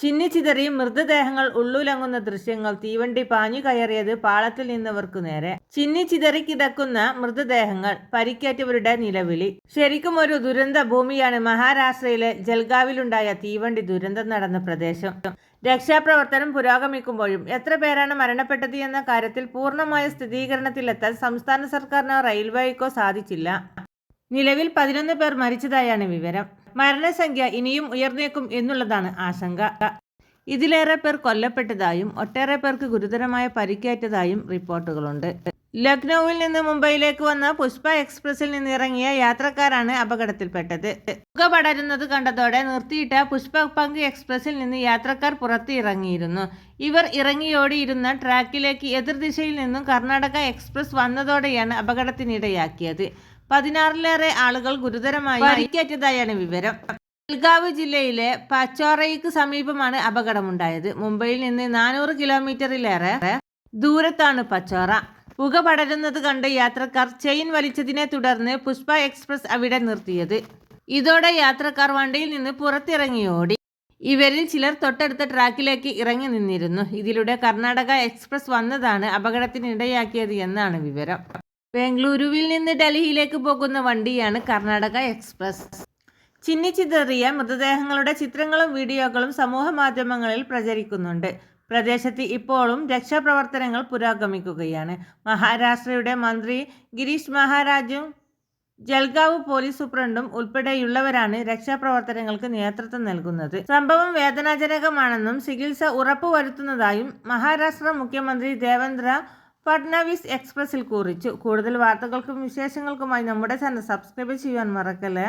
ചിന്നിച്ചിതറി മൃതദേഹങ്ങൾ ഉള്ളുലങ്ങുന്ന ദൃശ്യങ്ങൾ തീവണ്ടി പാഞ്ഞു കയറിയത് പാളത്തിൽ നിന്നവർക്കു നേരെ. ചിന്നിച്ചിതറി കിടക്കുന്ന മൃതദേഹങ്ങൾ പരിക്കേറ്റവരുടെ നിലവിളി. ശരിക്കും ഒരു ദുരന്ത ഭൂമിയാണ് മഹാരാഷ്ട്രയിലെ ജൽഗാവിലുണ്ടായ തീവണ്ടി ദുരന്തം നടന്ന പ്രദേശം. രക്ഷാപ്രവർത്തനം പുരോഗമിക്കുമ്പോഴും എത്ര പേരാണ് മരണപ്പെട്ടത് എന്ന കാര്യത്തിൽ പൂർണമായ സ്ഥിരീകരണത്തിലെത്താൻ സംസ്ഥാന സർക്കാരിനോ റെയിൽവേക്കോ സാധിച്ചില്ല. നിലവിൽ പതിനൊന്ന് പേർ മരിച്ചതായാണ് വിവരം. മരണസംഖ്യ ഇനിയും ഉയർന്നേക്കും എന്നുള്ളതാണ് ആശങ്ക. ഇതിലേറെ പേർ കൊല്ലപ്പെട്ടതായും ഒട്ടേറെ പേർക്ക് ഗുരുതരമായ പരിക്കേറ്റതായും റിപ്പോർട്ടുകളുണ്ട്. ലക്നൌവിൽ നിന്ന് മുംബൈയിലേക്ക് വന്ന പുഷ്പ എക്സ്പ്രസിൽ നിന്ന് ഇറങ്ങിയ യാത്രക്കാരാണ് അപകടത്തിൽപ്പെട്ടത്. പുക പടരുന്നത് കണ്ടതോടെ നിർത്തിയിട്ട പുഷ്പ പങ്ക് എക്സ്പ്രസിൽ നിന്ന് യാത്രക്കാർ പുറത്ത് ഇറങ്ങിയിരുന്നു. ഇവർ ഇറങ്ങിയോടിയിരുന്ന ട്രാക്കിലേക്ക് എതിർദിശയിൽ നിന്നും കർണാടക എക്സ്പ്രസ് വന്നതോടെയാണ് അപകടത്തിനിടയാക്കിയത്. പതിനാറിലേറെ ആളുകൾ ഗുരുതരമായി പരിക്കേറ്റതായാണ് വിവരം. ബൽഗാവ് ജില്ലയിലെ പച്ചോറയ്ക്ക് സമീപമാണ് അപകടമുണ്ടായത്. മുംബൈയിൽ നിന്ന് നാനൂറ് കിലോമീറ്ററിലേറെ ദൂരത്താണ് പച്ചോറ. പുക പടരുന്നത് കണ്ട് യാത്രക്കാർ ചെയിൻ വലിച്ചതിനെ തുടർന്ന് പുഷ്പ എക്സ്പ്രസ് അവിടെ നിർത്തിയത്. ഇതോടെ യാത്രക്കാർ വണ്ടിയിൽ നിന്ന് പുറത്തിറങ്ങി ഓടി. ഇവരിൽ ചിലർ തൊട്ടടുത്ത ട്രാക്കിലേക്ക് ഇറങ്ങി നിന്നിരുന്നു. ഇതിലൂടെ കർണാടക എക്സ്പ്രസ് വന്നതാണ് അപകടത്തിനിടയാക്കിയത് എന്നാണ് വിവരം. ബംഗളൂരുവിൽ നിന്ന് ഡൽഹിയിലേക്ക് പോകുന്ന വണ്ടിയാണ് കർണാടക എക്സ്പ്രസ്. ചിന്നിച്ചിതറിയ മൃതദേഹങ്ങളുടെ ചിത്രങ്ങളും വീഡിയോകളും സമൂഹ മാധ്യമങ്ങളിൽ പ്രചരിക്കുന്നുണ്ട്. പ്രദേശത്ത് ഇപ്പോഴും രക്ഷാപ്രവർത്തനങ്ങൾ പുരോഗമിക്കുകയാണ്. മഹാരാഷ്ട്രയുടെ മന്ത്രി ഗിരീഷ് മഹാരാജും ജൽഗാവ് പോലീസ് സൂപ്രണ്ടും ഉൾപ്പെടെയുള്ളവരാണ് രക്ഷാപ്രവർത്തനങ്ങൾക്ക് നേതൃത്വം നൽകുന്നത്. സംഭവം വേദനാജനകമാണെന്നും ചികിത്സ ഉറപ്പുവരുത്തുന്നതായും മഹാരാഷ്ട്ര മുഖ്യമന്ത്രി ദേവേന്ദ്ര ഫഡ്നവിസ് എക്സ്പ്രസിൽ കുറിച്ചു. കൂടുതൽ വാർത്തകൾക്കും വിശേഷങ്ങൾക്കുമായി നമ്മുടെ ചാനൽ സബ്സ്ക്രൈബ് ചെയ്യാൻ മറക്കല്ലേ?